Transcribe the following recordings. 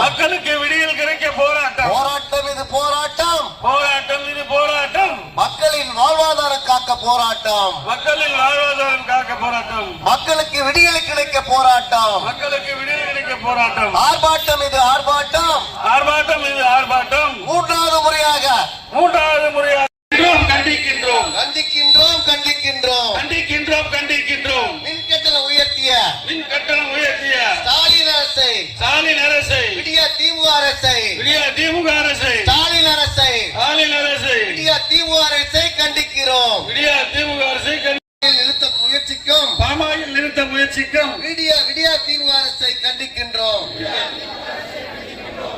மக்களுக்கு விடியல் கிடைக்க போராட்டம். போராட்டம் இது போராட்டம். போராட்டம் இது போராட்டம். மக்களின் வாழ்வாதாரம் காக்க போராட்டம். மக்களின் வாழ்வாதாரம் காக்க போராட்டம். மக்களுக்கு விடியல் கிடைக்க போராட்டம். மக்களுக்கு விடியல் கிடைக்க போராட்டம். ஆர்ப்பாட்டம் இது ஆர்ப்பாட்டம். ஆர்ப்பாட்டம் இது ஆர்ப்பாட்டம் மூன்றாவது முறையாக மூன்றாவது முறையாக கண்டிக்கின்றோம் கண்டிக்கின்றோம் கண்டிக்கின்றோம் கண்டிக்கின்றோம் கண்டிக்கின்றோம் மின் கட்டணம் உயர்த்திய மின் கட்டணம் உயர்த்திய ஸ்டாலின் அரசை ஸ்டாலின் அரசை விடிய திமுக அரசை விடிய திமுக அரசை ஸ்டாலின் அரசை ஸ்டாலின் அரசை விடிய திமுக அரசை கண்டிக்கிறோம் விடிய திமுக அரசை கண்டி- நிறுத்த முயற்சிக்கும் பாமாயில் நிறுத்த முயற்சிக்கும் விடிய விடிய திமுக அரசை கண்டிக்கின்றோம்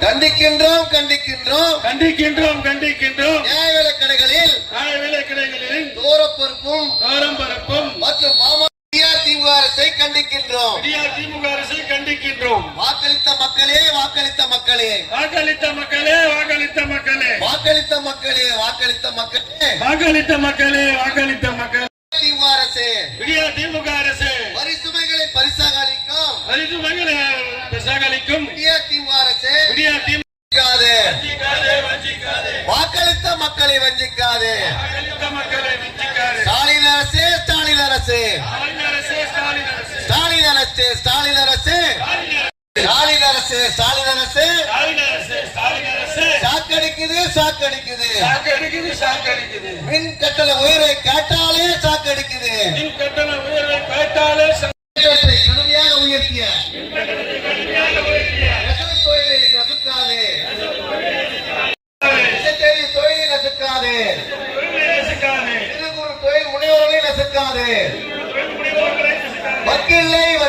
கண்டிக்கின்றோம் கண்டிக்கின்றோம். கண்டிக்கின்றோம் கண்டிக்கின்றோம். நியாய விலைக் கடைகளில் நியாய விலை கடைகளில் தூரப்பொறுப்பும் தாரம் பரப்பும் மற்றும் மாமா திமுக அரசை கண்டிக்கின்றோம். திமுக அரசை கண்டிக்கின்றோம். வாக்களித்த மக்களே வாக்களித்த மக்களே. வாக்களித்த மக்களே வாக்களித்த மக்களே. வாக்களித்த மக்களே வாக்களித்த மக்களே. வாக்களித்த மக்களே வாக்களித்த மக்கள். திமுக அரசு. திமுக அரசு. வரி சுமைகளை பரிசாக அளிக்கும். பரிசு மகளை விசாகலிக்கும் விடிய திமுக அரசு விடிய திமுக வஞ்சிக்காது. வஞ்சிக்காதே, வஞ்சிக்காதே. வாக்களித்த மக்களை வஞ்சிக்காது. ஸ்டாலின் அரசு ஸ்டாலின் அரசு ஸ்டாலின் அரசு, ஸ்டாலின் அரசு. ஸ்டாலின் அரசு ஸ்டாலின் அரசு. சாக்கடிக்குது சாக்கடிக்குது சாக்கடிக்குது, சாக்கடிக்குது. மின் கட்டண உயரை கேட்டாலே சாக்கடிக்குது மின் கட்டண உயர்வை கேட்டாலே கடுமையாக உயர்த்திய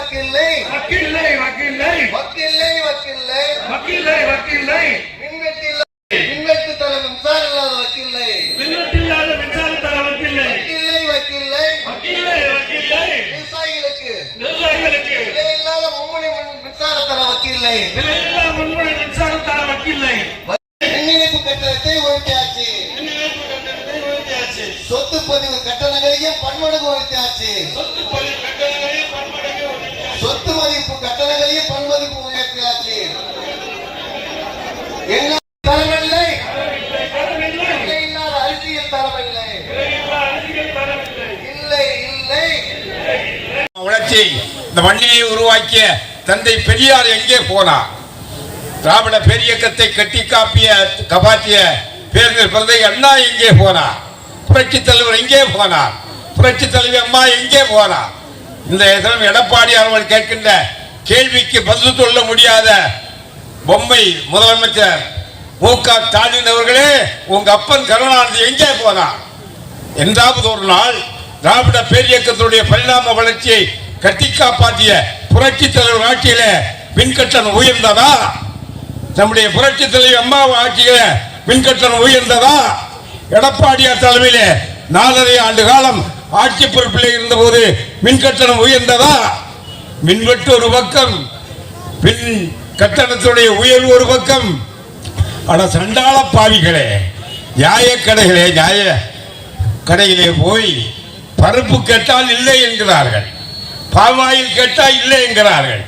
வக்கில்லை வக்கில்லை வக்கீலை, வக்கீலை. வக்கில்லை வக்கில்லை வக்கீலை, வக்கீலை. மின்வெட்டில்லை மின்வெட்டு தர மின்சாரம் இல்லாத வக்கில்லை மின்னத்தில்லாத மின்சார தர வக்கீலை. வக்கில்லை வக்கில்லை வக்கீலை, வக்கீலை. விவசாயிகளுக்கு விவசாயிகளுக்கு விலையில்லாத மும்முனை மின் மின்சார தர வக்கில்லை விலையில்லா முன்மொழி மின்சார தர வக்கீலை. மின் இணைப்பு கட்டணத்தை உயர்த்தியாச்சு மின் இணைப்பு கட்டணத்தை உயர்த்தியாச்சு. சொத்து பதிவு கட்டணங்களையும் பன்மடங்கு உயர்த்தியாச்சு சொத்து பதிவு கட்டணங்களையும். சொத்து மதிப்பு கட்டணங்களையும் பன்மதிப்பு உயர்த்தியாச்சு என்ன? தரமில்லை. தரமில்லை. அரசியல் தரமில்லை. இல்லை இல்லை. உணர்ச்சி. இந்த மண்ணினை உருவாக்கிய தந்தை பெரியார் எங்கே போனார் திராவிட பேரியக்கத்தை கட்டி காப்பிய கபாத்திய பேரினர் பிறந்தை அண்ணா எங்கே போனார் புரட்சி தலைவர் எங்கே போனார்? புரட்சி தலைவி அம்மா எங்கே போனார் இந்த தினம் எடப்பாடி அவர்கள் கேட்கின்ற கேள்விக்கு பதில் சொல்ல முடியாத பொம்மை முதலமைச்சர் மு க ஸ்டாலின் அவர்களே உங்க அப்பன் கருணாநிதி எங்கே போனார் என்றாவது ஒரு நாள் திராவிட பேரியக்கத்தினுடைய பரிணாம வளர்ச்சியை கட்டி காப்பாற்றிய புரட்சி தலைவர் ஆட்சியில மின்கட்டணம் உயர்ந்ததா? நம்முடைய புரட்சி தலைவர் அம்மா ஆட்சியில மின்கட்டணம் உயர்ந்ததா? எடப்பாடியார் தலைமையிலே நாலரை ஆண்டு காலம் ஆட்சி பொறுப்பில் இருந்தபோது மின்கட்டணம் உயர்ந்ததா? மின்வெட்டு ஒரு பக்கம் மின் கட்டணத்துடைய உயர்வு ஒரு பக்கம். ஆனால் சண்டாள பாவிகளே நியாய கடைகளே நியாய கடையிலே போய் பருப்பு கேட்டால் இல்லை என்கிறார்கள். பாமாயில் கேட்டால் இல்லை என்கிறார்கள்.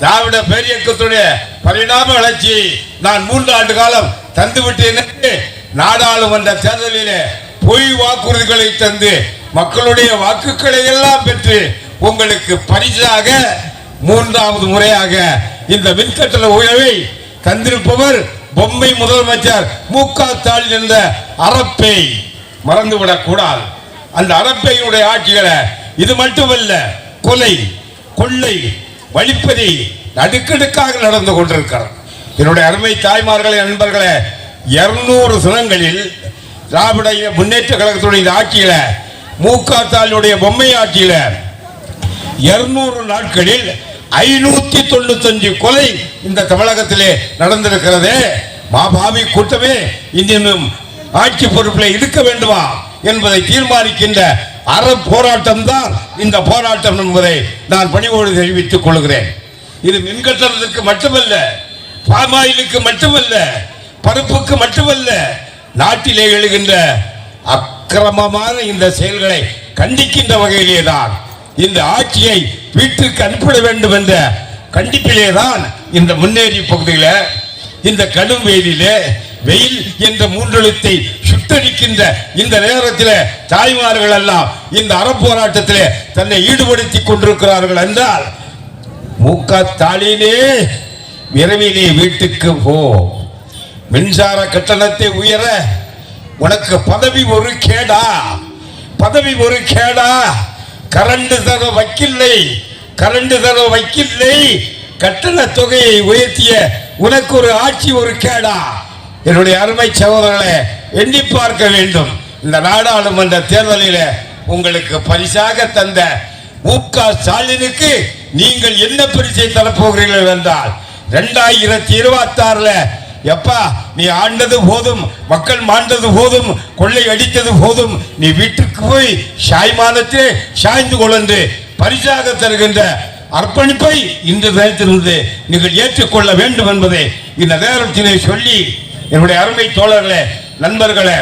திராவிட பேரியக்கத்துடைய பரிணாம வளர்ச்சியை நான் மூன்று ஆண்டு காலம் தந்துவிட்டேன் என்று நாடாளுமன்ற தேர்தலிலே பொய் வாக்குறுதிகளை தந்து மக்களுடைய வாக்குகளை எல்லாம் பெற்று உங்களுக்கு பரிசாக மூன்றாவது முறையாக இந்த மின்கட்டண உயர்வை தந்திருப்பவர் பொம்மை முதலமைச்சர் மு க ஸ்டாலின் என்ற அறப்பை மறந்துவிடக் கூடாது. அந்த அறப்பையினுடைய ஆட்சிகளை இது மட்டுமல்ல கொலை கொள்ளை வழிப்பறி நடுக்கடுக்காக நடந்து கொண்டிருக்கிறார் என்னுடைய அருமை தாய்மார்களே நண்பர்களே இருநூறு தினங்களில் திராவிட முன்னேற்ற கழகத்துடைய ஆட்சிகளை ஆட்சியில மு க ஸ்டாலினுடைய பொம்மை ஆட்சியில இருநூறு நாட்களில் ஐநூத்தி தொண்ணூத்தஞ்சு கொலை இந்த தமிழகத்திலே நடந்திருக்கிறதே. மாபாவி கூட்டமே இன்னும் ஆட்சி பொறுப்பில் இருக்க வேண்டுமா என்பதை தீர்மானிக்கின்ற அற போராட்டம் தான் இந்த போராட்டம் என்பதை நான் பணிவோடு தெரிவித்துக் கொள்கிறேன். இது மின்கட்டணத்திற்கு மட்டுமல்ல பாமாயிலுக்கு மட்டுமல்ல பருப்புக்கு மட்டுமல்ல நாட்டிலே எழுகின்ற அக்கிரமமான இந்த செயல்களை கண்டிக்கின்ற வகையிலே தான் இந்த ஆட்சியை வீட்டுக்கு அனுப்பிட வேண்டும் என்ற கண்டிப்பிலே தான் இந்த முன்னேறி பகுதியில் இந்த கடும் வெயிலிலே வெயில் என்ற மூன்றெழுத்தை சுத்தரிக்கின்ற இந்த நேரத்தில் தாய்மார்கள் எல்லாம் இந்த அறப்போராட்டத்திலே தன்னை ஈடுபடுத்திக் கொண்டிருக்கிறார்கள் என்றால் மூக்க தாளிலே விரைவிலே வீட்டுக்கு போ. மின்சார கட்டணத்தை உயர உனக்கு பதவி ஒரு கேடா. பதவி ஒரு கேடா. கரண்டு தர வைக்கில்லை. கரண்டு தர வைக்கில்லை. கட்டண தொகையை உயர்த்திய உனக்கு ஒரு ஆட்சி ஒரு கேடா. என்னுடைய அருமை சகோதரர்களை எண்ணி பார்க்க வேண்டும். இந்த நாடாளுமன்ற தேர்தலில் உங்களுக்கு பரிசாக தந்த மு க ஸ்டாலினுக்கு நீங்கள் என்ன பரிசை தரப்போகிறீர்கள் என்றால் ரெண்டாயிரத்தி இருபத்தி ஆறுல எப்பா நீ ஆண்டது போதும் மக்கள் மாண்டது போதும் கொள்ளை அடித்தது போதும் நீ வீட்டுக்கு போய் சாய்மானத்தே சாய்ந்து கொள்ளந்து பரிசாக தருகின்ற அர்ப்பணிப்பை இன்று தினத்திலிருந்து நீங்கள் ஏற்றுக்கொள்ள வேண்டும் என்பதை இந்த நேரத்திலே சொல்லி என்னுடைய அருமை தோழர்களே நண்பர்களே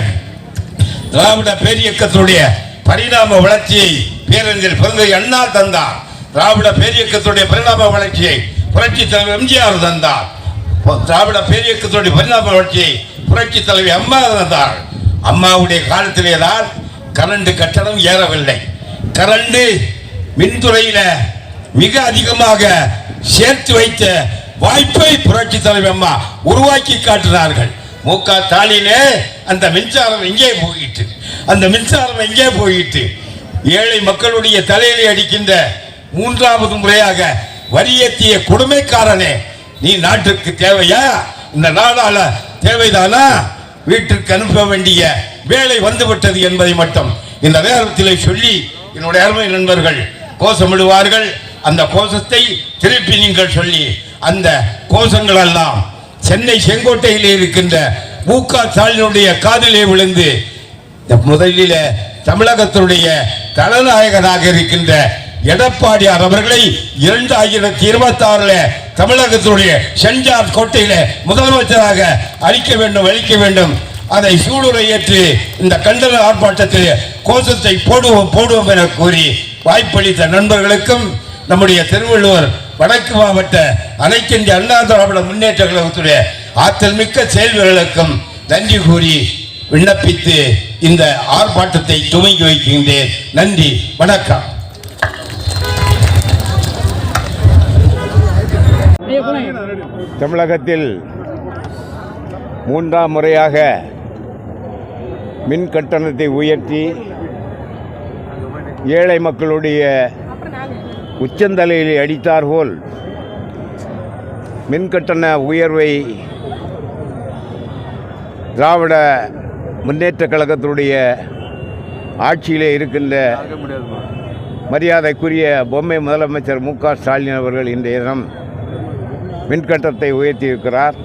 திராவிட பேரியக்கத்துடைய பரிணாம வளர்ச்சியை பேரறிஞர் பிறந்த அண்ணா தந்தார். திராவிட பேரியக்கத்துடைய பரிணாம வளர்ச்சியை புரட்சி தலைவர் எம்ஜிஆர் தந்தார். திராவிட பேரியக்கத்துடைய பரிணாம வளர்ச்சியை புரட்சி தலைவி அம்மா இருந்தார் அம்மாவுடைய காலத்திலே தான் கரண்ட் கட்டணம் ஏறவில்லை. கரண்டு மின்துறையில மிக அதிகமாக சேர்த்து வைத்த வாய்ப்பை புரட்சி தலைவி அம்மா உருவாக்கி காட்டினார்கள். மு க ஸ்டாலினே அந்த மின்சாரம் எங்கே போயிட்டு அந்த மின்சாரம் எங்கே போயிட்டு ஏழை மக்களுடைய தலையிலே அடிக்கின்ற மூன்றாவது முறையாக வரியேற்றிய கொடுமைக்காரனே நீ நாட்டுக்கு தேவையா? இந்த நாடால தேவைதானா? வீட்டிற்கு அனுப்ப வேண்டிய வேலை வந்துவிட்டது என்பதை மட்டும் இந்த நேரத்திலே சொல்லி என்னுடைய அருமை நண்பர்கள் கோஷமிடுவார்கள். அந்த கோஷத்தை திருப்பி நீங்கள் சொல்லி அந்த கோஷங்கள் எல்லாம் சென்னை செங்கோட்டையில் இருக்கின்ற மு க ஸ்டாலினுடைய காதிலே விழுந்து முதலில் தமிழகத்தினுடைய தலைநாயகராக இருக்கின்ற எடப்பாடியார் அவர்களை இரண்டாயிரத்தி இருபத்தி ஆறுல தமிழகத்தினுடைய செஞ்சார் கோட்டையில முதலமைச்சராக அளிக்க வேண்டும் அளிக்க வேண்டும். அதை சூளுரை ஏற்று இந்த கண்டன ஆர்ப்பாட்டத்தில் கோஷத்தை போடுவோம் போடுவோம் என கூறி வாய்ப்பளித்த நண்பர்களுக்கும் நம்முடைய திருவள்ளுவர் வடக்கு மாவட்ட அனைத்து இந்திய அண்ணா திராவிட முன்னேற்ற கழகத்துடைய ஆற்றல் மிக்க செயல்களுக்கும் நன்றி கூறி விண்ணப்பித்து இந்த ஆர்ப்பாட்டத்தை துவங்கி வைக்கின்றேன். நன்றி வணக்கம். தமிழகத்தில் மூன்றாம் முறையாக மின் கட்டணத்தை உயர்த்தி ஏழை மக்களுடைய உச்சந்தலையில் அடித்தார்போல் மின் கட்டண உயர்வை திராவிட முன்னேற்றக் கழகத்தினுடைய ஆட்சியிலே இருக்கின்ற மரியாதைக்குரிய பொம்மை முதலமைச்சர் மு க ஸ்டாலின் அவர்கள் இன்றைய தினம் மின்கட்டணத்தை உயர்த்தியிருக்கிறார்.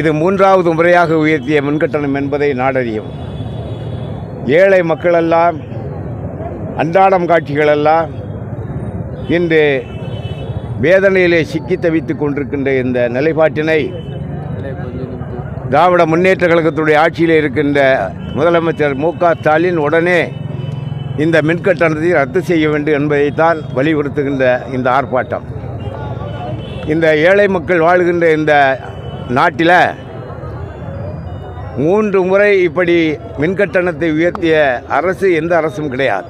இது மூன்றாவது முறையாக உயர்த்திய மின்கட்டணம் என்பதை நாடறியும். ஏழை மக்களெல்லாம் அன்றாடம் காட்சிகளெல்லாம் இன்று வேதனையிலே சிக்கி தவித்துக் கொண்டிருக்கின்ற இந்த நிலைப்பாட்டினை திராவிட முன்னேற்ற கழகத்துடைய ஆட்சியில் இருக்கின்ற முதலமைச்சர் மு க ஸ்டாலின் உடனே இந்த மின்கட்டணத்தை ரத்து செய்ய வேண்டும் என்பதைத்தான் வலியுறுத்துகின்ற இந்த ஆர்ப்பாட்டம். இந்த ஏழை மக்கள் வாழ்கின்ற இந்த நாட்டில் மூன்று முறை இப்படி மின்கட்டணத்தை உயர்த்திய அரசு எந்த அரசும் கிடையாது.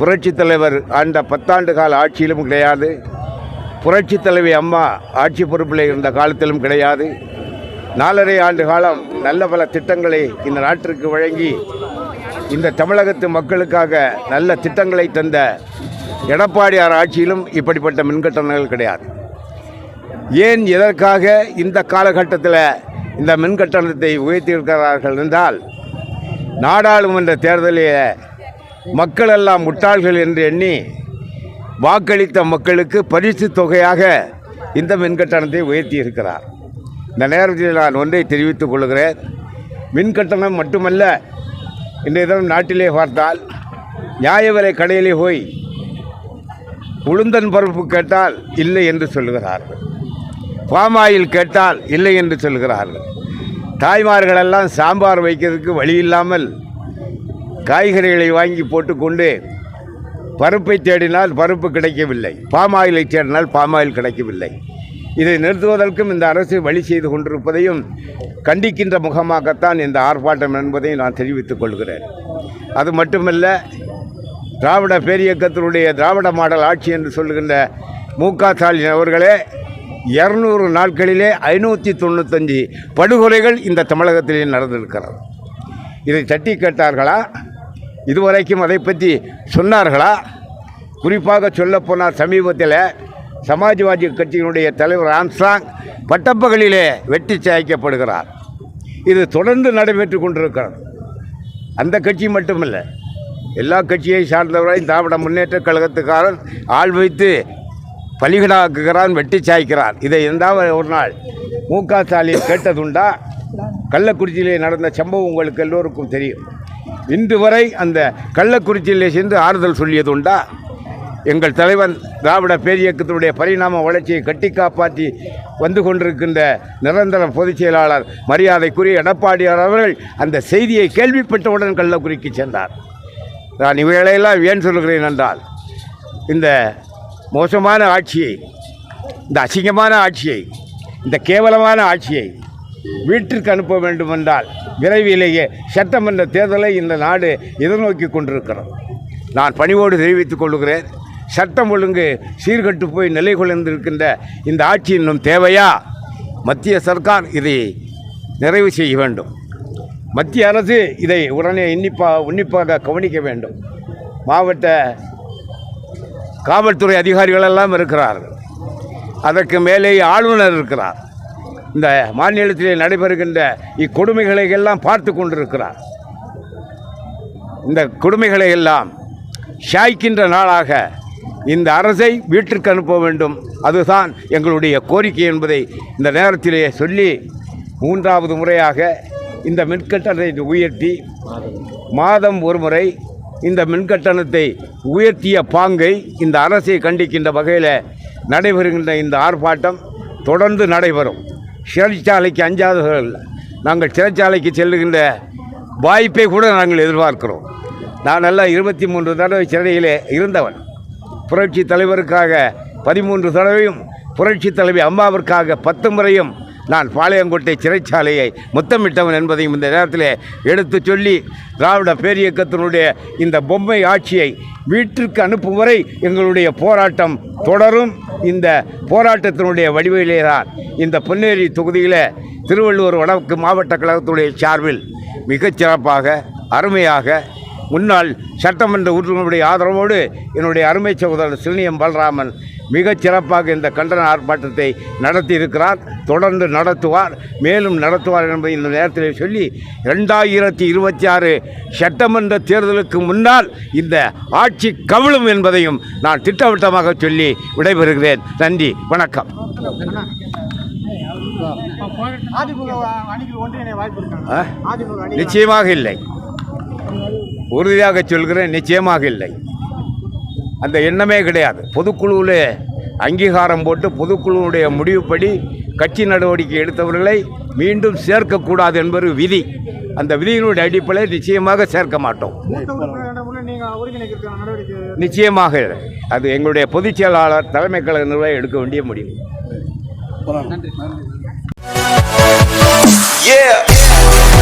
புரட்சித் தலைவர் ஆண்ட பத்தாண்டு கால ஆட்சியிலும் கிடையாது. புரட்சித் தலைவி அம்மா ஆட்சி பொறுப்பில் இருந்த காலத்திலும் கிடையாது. நாலரை ஆண்டு காலம் நல்ல பல திட்டங்களை இந்த நாட்டிற்கு வழங்கி இந்த தமிழகத்து மக்களுக்காக நல்ல திட்டங்களை தந்த எடப்பாடியார் ஆட்சியிலும் இப்படிப்பட்ட மின்கட்டணங்கள் கிடையாது. ஏன் எதற்காக இந்த காலகட்டத்தில் இந்த மின்கட்டணத்தை உயர்த்தியிருக்கிறார்கள் என்றால் நாடாளுமன்ற தேர்தலில் மக்கள் எல்லாம் முட்டாள்கள் என்று எண்ணி வாக்களித்த மக்களுக்கு பரிசு தொகையாக இந்த மின்கட்டணத்தை உயர்த்தி இருக்கிறார் இந்த நேரத்தில் நான் ஒன்றை தெரிவித்துக் கொள்கிறேன். மின்கட்டணம் மட்டுமல்ல இன்றைய தினம் நாட்டிலே பார்த்தால் நியாய விலை கடையிலே போய் உளுந்தன் பருப்பு கேட்டால் இல்லை என்று சொல்லுகிறார்கள். பாமாயில் கேட்டால் இல்லை என்று சொல்கிறார்கள் தாய்மார்களெல்லாம் சாம்பார் வைக்கிறதுக்கு வழி இல்லாமல் காய்கறிகளை வாங்கி போட்டுக்கொண்டு பருப்பை தேடினால் பருப்பு கிடைக்கவில்லை. பாமாயிலை தேடினால் பாமாயில் கிடைக்கவில்லை. இதை நிறுத்துவதற்கும் இந்த அரசு வழி செய்து கொண்டிருப்பதையும் கண்டிக்கின்ற முகமாகத்தான் இந்த ஆர்ப்பாட்டம் என்பதையும் நான் தெரிவித்துக் கொள்கிறேன். அது மட்டுமல்ல திராவிட பேரியக்கத்தினுடைய திராவிட மாடல் ஆட்சி என்று சொல்லுகின்ற மு க ஸ்டாலின் அவர்களே இரநூறு நாட்களிலே ஐநூற்றி தொண்ணூத்தஞ்சு படுகொலைகள் இந்த தமிழகத்திலே நடந்திருக்கிறது. இதை தட்டி கேட்டார்களா? இதுவரைக்கும் அதை பற்றி சொன்னார்களா? குறிப்பாக சொல்லப்போனால் சமீபத்தில் சமாஜ்வாதி கட்சியினுடைய தலைவர் ஆம்சாங் பட்டப்பகலிலே வெட்டி சாய்க்கப்படுகிறார். இது தொடர்ந்து நடைபெற்று கொண்டிருக்கிறது. அந்த கட்சி மட்டுமில்லை எல்லா கட்சியை சார்ந்தவரை திராவிட முன்னேற்ற கழகத்துக்காரன் ஆள் வைத்து பலிகடாக்குகிறான் வெட்டி சாய்க்கிறான். இதை எந்தாவது ஒரு நாள் மு க ஸ்டாலின் கேட்டதுண்டா? கள்ளக்குறிச்சியிலே நடந்த சம்பவம் உங்களுக்கு எல்லோருக்கும் தெரியும். இன்று வரை அந்த கள்ளக்குறிச்சியிலே சென்று ஆறுதல் சொல்லியதுண்டா? எங்கள் தலைவன் திராவிட பேரியக்கத்தினுடைய பரிணாம வளர்ச்சியை கட்டி காப்பாற்றி வந்து கொண்டிருக்கின்ற நிரந்தர பொதுச் செயலாளர் மரியாதைக்குரிய எடப்பாடியார் அவர்கள் அந்த செய்தியை கேள்விப்பட்டவுடன் கள்ளக்குறிக்கு சென்றார். நான் இவைகளையெல்லாம் ஏன் சொல்கிறேன் என்றால் இந்த மோசமான ஆட்சியை இந்த அசிங்கமான ஆட்சியை இந்த கேவலமான ஆட்சியை வீட்டிற்கு அனுப்ப வேண்டுமென்றால் விரைவிலேயே சட்டமன்ற தேர்தலை இந்த நாடு எதிர்நோக்கி கொண்டிருக்கிறது. நான் பணிவோடு தெரிவித்துக் கொள்கிறேன் சட்டம் ஒழுங்கு சீர்கட்டு போய் நிலை கொண்டிருக்கின்ற இந்த ஆட்சி இன்னும் தேவையா? மத்திய சர்க்கார் இதை நிறைவு செய்ய வேண்டும். மத்திய அரசு இதை உடனே இன்னிப்பா உன்னிப்பாக கவனிக்க வேண்டும். மாவட்ட காவல்துறை அதிகாரிகள் எல்லாம் இருக்கிறார்கள். அதற்கு மேலே ஆளுநர் இருக்கிறார். இந்த மாநிலத்தில் நடைபெறுகின்ற இக்கொடுமைகளை எல்லாம் பார்த்து கொண்டிருக்கிறார். இந்த கொடுமைகளை எல்லாம் சாய்க்கின்ற நாளாக இந்த அரசை வீட்டிற்கு அனுப்ப வேண்டும். அதுதான் எங்களுடைய கோரிக்கை என்பதை இந்த நேரத்திலே சொல்லி மூன்றாவது முறையாக இந்த மின்கட்டணத்தை உயர்த்தி மாதம் ஒரு முறை இந்த மின்கட்டணத்தை உயர்த்திய பாங்கை இந்த அரசை கண்டிக்கின்ற வகையில் நடைபெறுகின்ற இந்த ஆர்ப்பாட்டம் தொடர்ந்து நடைபெறும். சிறைச்சாலைக்கு அஞ்சாதவர்கள் நாங்கள் சிறைச்சாலைக்கு செல்லுகின்ற வாய்ப்பை கூட நாங்கள் எதிர்பார்க்கிறோம். நான் எல்லாம் இருபத்தி மூன்று தடவை சிறையிலே இருந்தவன். புரட்சி தலைவருக்காக பதிமூன்று தடவையும் புரட்சி தலைவி அம்மாவிற்காக பத்து முறையும் நான் பாளையங்கோட்டை சிறைச்சாலையை முத்தமிட்டவன் என்பதையும் இந்த நேரத்தில் எடுத்துச் சொல்லி திராவிட பேரியக்கத்தினுடைய இந்த பொம்மை ஆட்சியை வீட்டிற்கு அனுப்பும் வரை எங்களுடைய போராட்டம் தொடரும். இந்த போராட்டத்தினுடைய வடிவிலே தான் இந்த பொன்னேரி தொகுதியில் திருவள்ளூர் வடக்கு மாவட்ட கழகத்துடைய சார்பில் மிகச்சிறப்பாக அருமையாக முன்னாள் சட்டமன்ற உறுப்பினருடைய ஆதரவோடு என்னுடைய அருமை சகோதரர் சிறுனியம் பலராமன் மிகச் சிறப்பாக இந்த கண்டன ஆர்ப்பாட்டத்தை நடத்தி இருக்கிறார் தொடர்ந்து நடத்துவார் மேலும் நடத்துவார் என்பதை இந்த நேரத்தில் சொல்லி ரெண்டாயிரத்தி இருபத்தி ஆறு சட்டமன்ற தேர்தலுக்கு முன்னால் இந்த ஆட்சி கவிழும் என்பதையும் நான் திட்டவட்டமாக சொல்லி விடைபெறுகிறேன். நன்றி வணக்கம். நிச்சயமாக இல்லை. உறுதியாக சொல்கிறேன் நிச்சயமாக இல்லை. அந்த எண்ணமே கிடையாது. பொதுக்குழுவில் அங்கீகாரம் போட்டு பொதுக்குழுவுடைய முடிவுப்படி கட்சி நடவடிக்கை எடுத்தவர்களை மீண்டும் சேர்க்கக்கூடாது என்பது விதி. அந்த விதியினுடைய அடிப்படையில் நிச்சயமாக சேர்க்க மாட்டோம். நிச்சயமாக அது எங்களுடைய பொதுச் செயலாளர் தலைமை கழக நிர்வாகம் எடுக்க வேண்டிய முடிவு. Yeah.